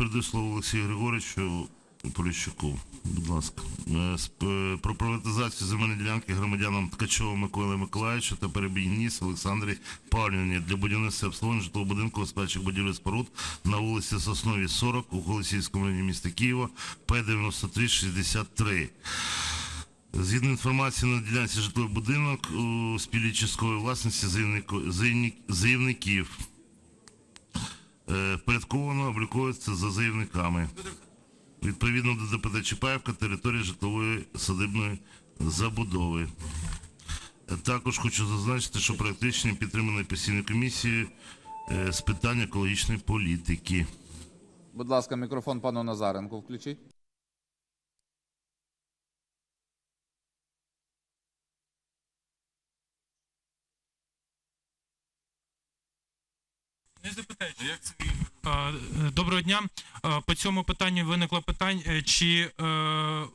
передаю слово Олексію Григоровичу Поліщуку. Будь ласка. Е, Про приватизацію земельної ділянки громадянам Ткачова Миколи Миколаївича та Перебійніс Олександрі Павлівні для будівництва обслуговування житлового будинку безпечих будівель споруд на вулиці Сосновій 40 у Голосіївському районі міста Києва П-9363. Згідно інформації на ділянці житловий будинок у спілі часткової власності заявників е, впорядковано обліковується за заявниками. Відповідно до ДПТ Чапаєвка територія житлової садибної забудови. Е, Також хочу зазначити, що проект рішення підтриманий постійною комісією е, з питань екологічної політики. Будь ласка, мікрофон пану Назаренку включіть. Доброго дня. Е, По цьому питанню виникло питання, е, чи е,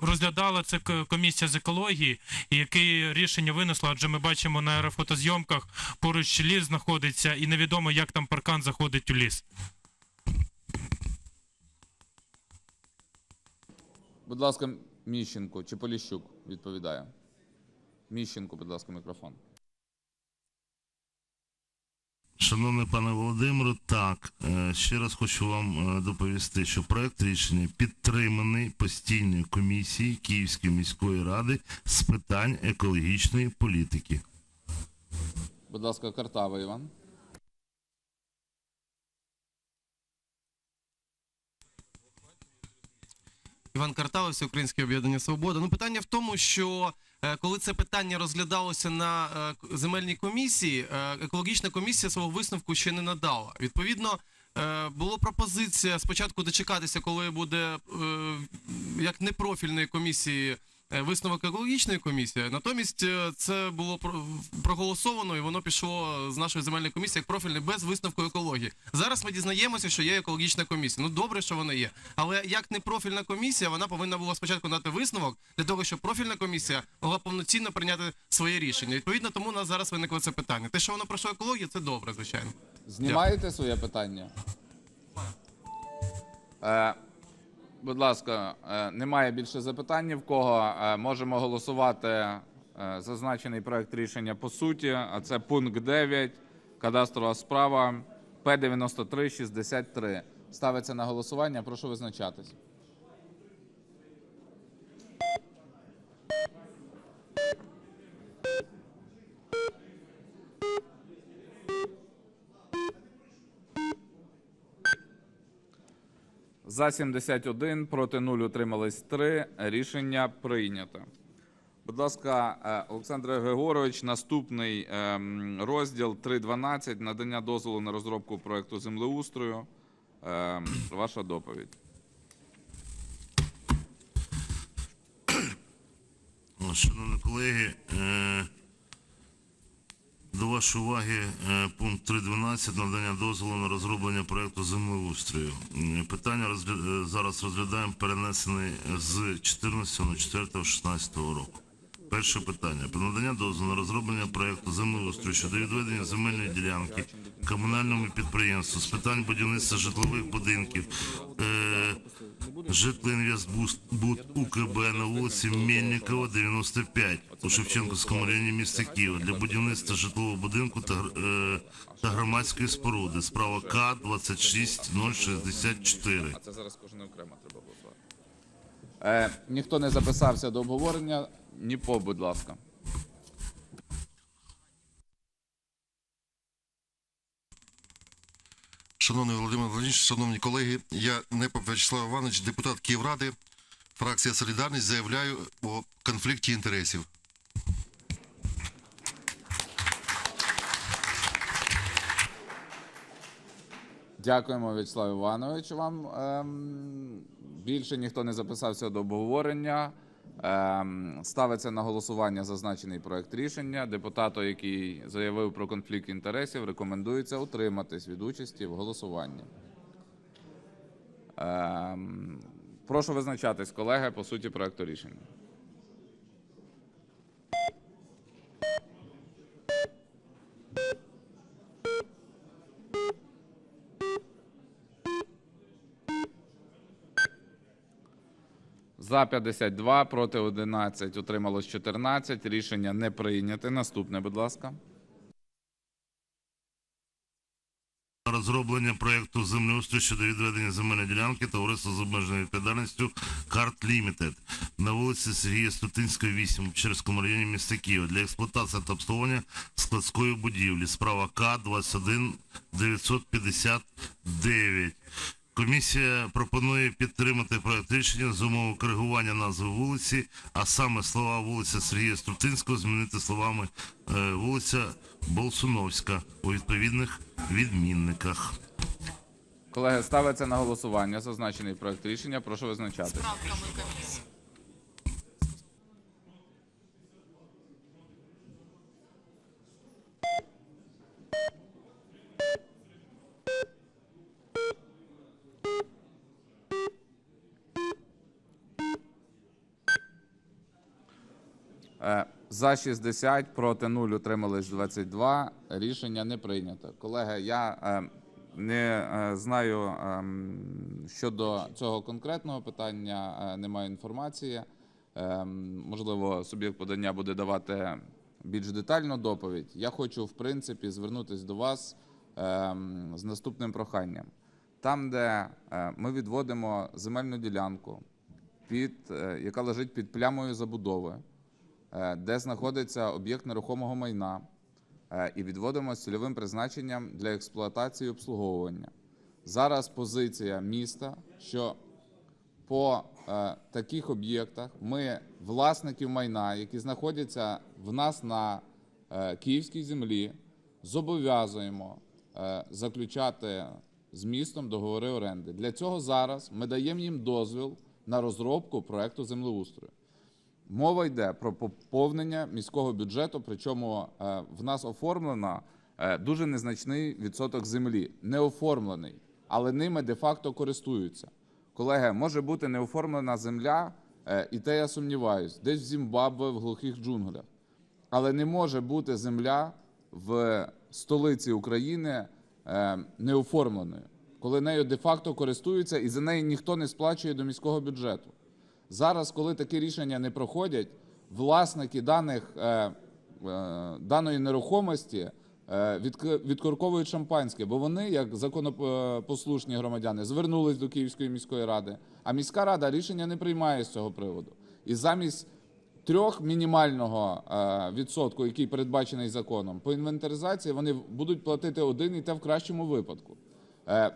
розглядала це комісія з екології, і яке рішення винесла, адже ми бачимо на аерофотозйомках поруч ліс знаходиться, і невідомо, як там паркан заходить у ліс. Будь ласка, Міщенко чи Поліщук відповідає. Міщенко, будь ласка, мікрофон. Шановний пане Володимире, так е, ще раз хочу вам е, доповісти, що проект рішення підтриманий постійною комісією Київської міської ради з питань екологічної політики. Будь ласка, Картава Іван. Іван Картавий, Всеукраїнське об'єднання Свобода. Ну питання в тому, що е, коли це питання розглядалося на е, земельній комісії, е, екологічна комісія свого висновку ще не надала. Відповідно, була пропозиція спочатку дочекатися, коли буде як непрофільної комісії. Е, Висновок екологічної комісії, натомість е, це було про- проголосовано і воно пішло з нашої земельної комісії як профільне без висновку екології. Зараз ми дізнаємося, що є екологічна комісія. Ну добре, що вона є. Але як не профільна комісія, вона повинна була спочатку дати висновок для того, щоб профільна комісія могла повноцінно прийняти своє рішення. Відповідно, тому у нас зараз виникло це питання. Те, що воно пройшло екологію, це добре, звичайно. Знімаєте своє питання? Е, будь ласка, е, немає більше запитань в кого. Е, можемо голосувати е, зазначений проект рішення по суті. А це пункт 9, кадастрова справа П-9363. Ставиться на голосування. Прошу визначатись. За 71, проти 0, утримались 3. Рішення прийнято. Будь ласка, е, Олександр Григорович, наступний ем, розділ 3.12. Надання дозволу на розробку проекту землеустрою. Ем, Ваша доповідь. Шановні колеги, е, до вашої уваги е, пункт 3.12 надання дозволу на розроблення проєкту землеустрою. Е, Питання е, зараз розглядаємо перенесене з 14.04.16 року. Перше питання. Про надання дозволу на розроблення проекту землеустрою щодо відведення земельної ділянки комунальному підприємству з питань будівництва житлових будинків е, Житлоінвестбуд УКБ на вулиці Мельникова, 95 у Шевченківському районі міста Києва для будівництва житлового будинку та, е, та громадської споруди. Справа К 26064. А це зараз кожен окремо треба голосувати. Е, ніхто не записався до обговорення. Ні по, будь ласка. Шановний Володимир Владимирович, шановні колеги, я Непоп Вячеслав Іванович, депутат Київради, фракція Солідарність, заявляю о конфлікті інтересів. Дякуємо, Вячеслав Іванович. Вам ем, більше ніхто не записався до обговорення. Ем, ставиться на голосування зазначений проект рішення. Депутату, який заявив про конфлікт інтересів, рекомендується утриматись від участі в голосуванні. Ем, прошу визначатись, колеги, по суті проекту рішення. За 52, проти 11, утрималось 14. Рішення не прийняте. Наступне, будь ласка. Розроблення проєкту землеустрою щодо відведення земельної ділянки товариства з обмеженою відповідальністю Карт Лімітед на вулиці Сергія Стутинської, 8 в Черському районі міста Києва для експлуатації та обслуговування складської будівлі. Справа К 21 959. Комісія пропонує підтримати проект рішення з умови коригування назви вулиці, а саме слова вулиця Сергія Струтинського змінити словами е, вулиця Болсуновська у відповідних відмінниках. Колеги, ставиться на голосування зазначений проект рішення. Прошу визначатись. За 60, проти 0, утримались 22. Рішення не прийнято. Колеги, я е, не е, знаю ем, щодо цього конкретного питання, е, немає інформації. Ем, Можливо, суб'єкт подання буде давати більш детальну доповідь. Я хочу, в принципі, звернутися до вас ем, з наступним проханням. Там, де е, ми відводимо земельну ділянку, під, е, яка лежить під плямою забудови, е, де знаходиться об'єкт нерухомого майна, е, і відводимо з цільовим призначенням для експлуатації і обслуговування. Зараз позиція міста, що по е, таких об'єктах ми власників майна, які знаходяться в нас на е, київській землі, зобов'язуємо е, заключати з містом договори оренди. Для цього зараз ми даємо їм дозвіл на розробку проекту землеустрою. Мова йде про поповнення міського бюджету, причому е, в нас оформлено е, дуже незначний відсоток землі, не оформлений, але ними де-факто користуються. Колеги, може бути не оформлена земля, е, і те я сумніваюсь, десь в Зімбабве, в глухих джунглях. Але не може бути земля в столиці України е, неоформленою, коли нею де-факто користуються і за неї ніхто не сплачує до міського бюджету. Зараз, коли такі рішення не проходять, власники даних, е, е, даної нерухомості е, відк- відкорковують шампанське, бо вони, як законопослушні громадяни, звернулись до Київської міської ради, а міська рада рішення не приймає з цього приводу. І замість трьох мінімального відсотку, який передбачений законом, по інвентаризації вони будуть платити один і те в кращому випадку.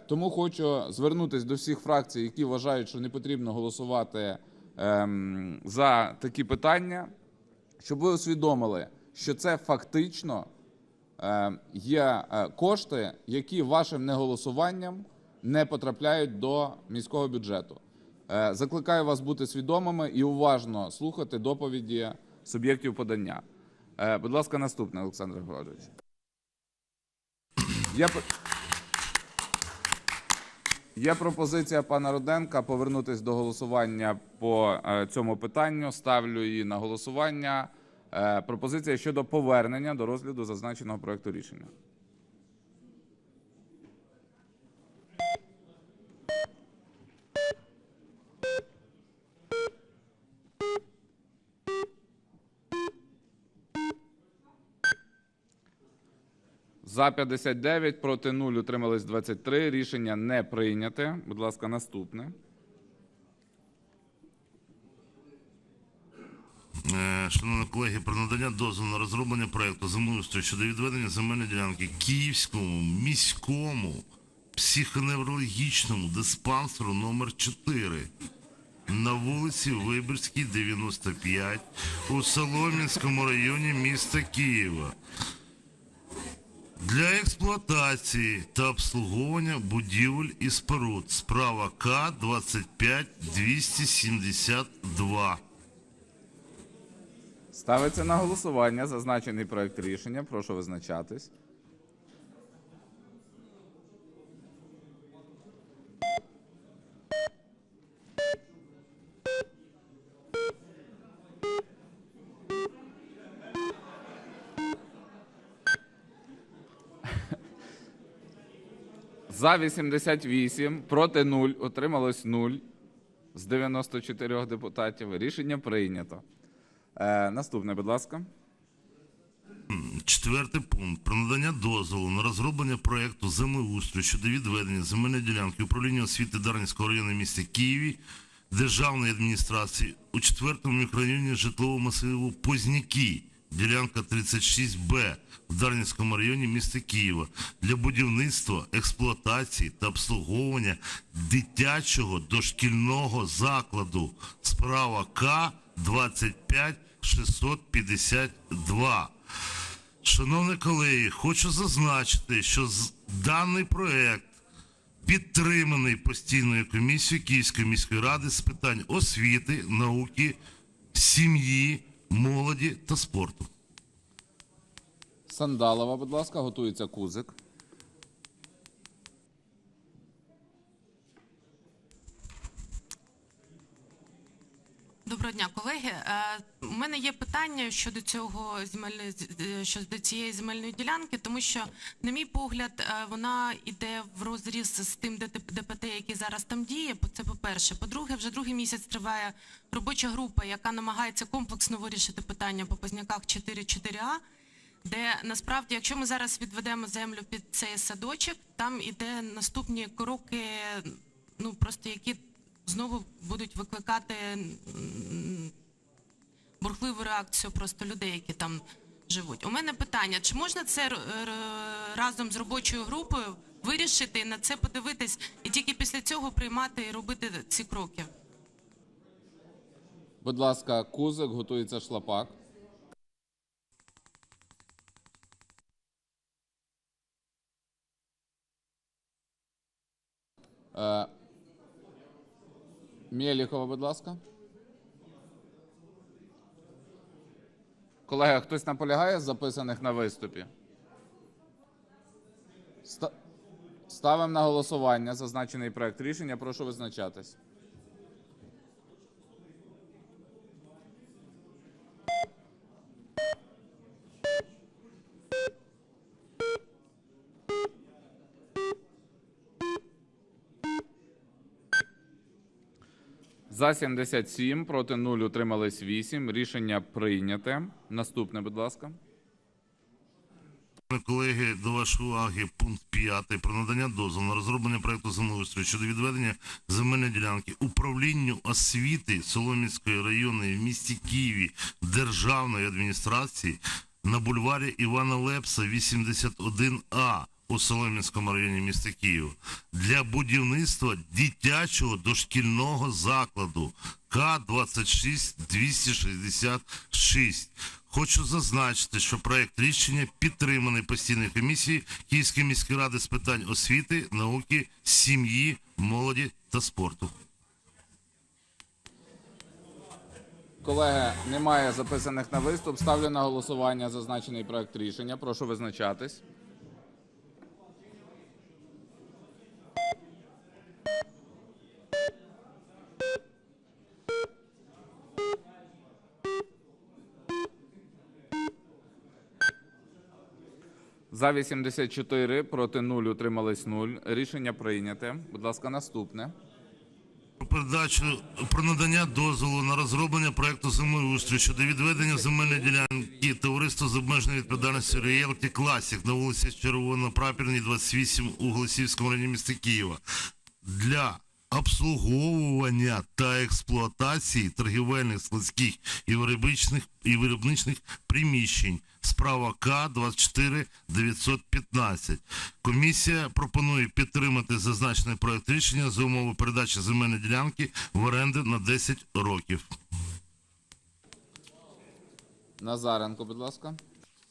Тому хочу звернутися до всіх фракцій, які вважають, що не потрібно голосувати за такі питання, щоб ви усвідомили, що це фактично е, є е, кошти, які вашим неголосуванням не потрапляють до міського бюджету. Е, Закликаю вас бути свідомими і уважно слухати доповіді суб'єктів подання. Е, Будь ласка, наступне, Олександр Григорович. Я... Є пропозиція пана Руденка повернутися до голосування по е, цьому питанню. Ставлю її на голосування. Е, пропозиція щодо повернення до розгляду зазначеного проекту рішення. За 59, проти 0, утримались 23. Рішення не прийняте. Будь ласка, наступне. Е, Шановні колеги, про надання дозволу на розроблення проекту землеустрою щодо відведення земельної ділянки Київському міському психоневрологічному диспансеру номер 4 на вулиці Виборській, 95 у Солом'янському районі міста Києва для експлуатації та обслуговування будівель і споруд. Справа К 25 272. Ставиться на голосування зазначений проект рішення. Прошу визначатись. За 88, проти 0, утрималось 0. з 94 депутатів. Рішення прийнято. Е, наступне, будь ласка. Четвертий пункт про надання дозволу на розроблення проекту землеустрою щодо відведення земельної ділянки управління освіти Дарницького району міста Києві державної адміністрації у четвертому мікрорайоні житлового масиву Позняки, ділянка 36Б в Дарницькому районі міста Києва для будівництва, експлуатації та обслуговування дитячого дошкільного закладу. Справа К 25 652. Шановні колеги, хочу зазначити, що даний проект підтриманий постійною комісією Київської міської ради з питань освіти, науки, сім'ї, молоді та спорту. Сандалова, будь ласка, готується Кузик. Доброго дня, колеги. Е, У мене є питання щодо цього земельної е, щодо цієї земельної ділянки, тому що, на мій погляд, е, вона йде в розріз з тим ДПТ, який зараз там діє. Це по-перше. По-друге, вже другий місяць триває робоча група, яка намагається комплексно вирішити питання по Позняках 4.4а, де насправді, якщо ми зараз відведемо землю під цей садочок, там іде наступні кроки, ну просто які знову будуть викликати бурхливу реакцію просто людей, які там живуть. У мене питання: чи можна це р- разом з робочою групою вирішити і на це подивитись, і тільки після цього приймати і робити ці кроки? Будь ласка, Кузик, готується Шлапак. Е, Мєліхова, будь ласка. Колеги, хтось наполягає з записаних на виступі? Ставимо на голосування зазначений проект рішення. Прошу визначатись. За 77, проти 0, утримались 8. Рішення прийняте. Наступне, будь ласка. Колеги, до вашої уваги пункт 5 про надання дозволу на розроблення проекту землеустрою щодо відведення земельної ділянки управлінню освіти Соломінської районної в місті Києві державної адміністрації на бульварі Івана Лепса 81А у Соломінському районі міста Києва для будівництва дитячого дошкільного закладу К 26 266. Хочу зазначити, що проект рішення підтриманий постійною комісією Київської міської ради з питань освіти, науки, сім'ї, молоді та спорту. Колеги, немає записаних на виступ. Ставлю на голосування зазначений проект рішення. Прошу визначатись. За 84, проти 0, утримались 0. Рішення прийняте. Будь ласка, наступне. Передачу про надання дозволу на розроблення проекту землеустрою щодо відведення земельної ділянки товариства з обмеженою відповідальністю Realty Classic на вулиці Червоно-Прапірній, 28 у Голосіївському районі міста Києва для обслуговування та експлуатації торгівельних складських і виробничних і виробничних приміщень. Справа К 24 915. Комісія пропонує підтримати зазначений проект рішення за умови передачі земельної ділянки в оренду на 10 років. Назаренко, будь ласка.